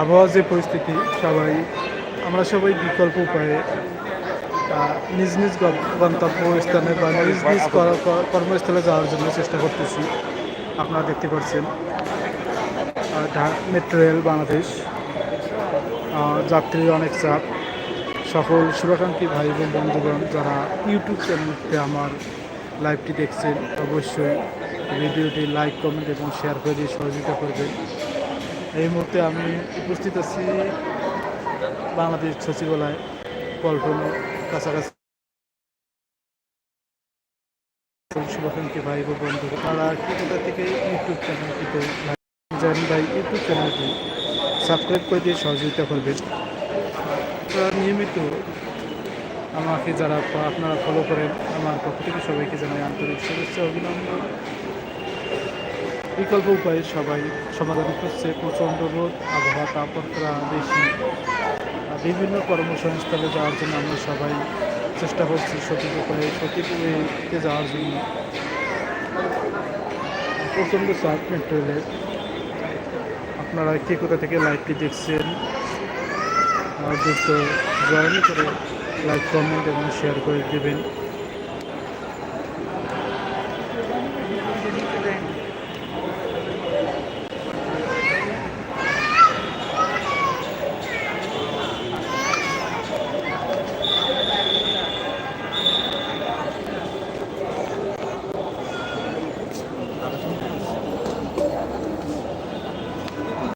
আবহাওয়ার যে পরিস্থিতি, সবাই, আমরা সবাই বিকল্প উপায়ে নিজ নিজ গন্তব্য স্থানে বা নিজ নিজ কর- কর- কর্মস্থলে যাওয়ার জন্য চেষ্টা করতেছি। আপনারা দেখতে পাচ্ছেন মেট্রো রেল বাংলাদেশ যাত্রীর অনেক চাপ। সকল শুভাকাঙ্ক্ষী ভাই বোন, বন্ধুগণ, যারা ইউটিউব চ্যানেলতে আমার লাইভটি দেখছেন, অবশ্যই ভিডিওটি লাইক, কমেন্ট এবং শেয়ার করে দিয়ে সহযোগিতা করবেন। এই মুহূর্তে আমি উপস্থিত আছি বাংলাদেশ সচিবালয় পল্টনের কাছাকাছি। শুভাকাঙ্ক্ষী ভাই বোন বন্ধু তারা কোথা থেকে ইউটিউব চ্যানেলটিতে জানেন ভাই, ইউটিউব চ্যানেলটি সাবস্ক্রাইব করে দিয়ে সহযোগিতা করবেন। তারা নিয়মিত আমাকে যারা আপনারা ফলো করেন, আমার পক্ষ থেকে সবাইকে জানাই আন্তরিক শুভেচ্ছা, অভিনন্দন। বিকল্প উপায়ে সবাই সমাধান করছে প্রচণ্ড রোদ, আবহাওয়া তাপমাত্রা বেশি। বিভিন্ন কর্মসংস্থানে যাওয়ার জন্য আমরা সবাই চেষ্টা করছি সঠিক উপায়ে, সঠিক ওয়েতে যাওয়ার জন্য। প্রচণ্ড চাপ মেট্রো রেলের আপনারা কে কোথা থেকে লাইভটি দেখছেন দ্রুত জয়েন করে লাইক, কমেন্ট এবং শেয়ার করে দেবেন।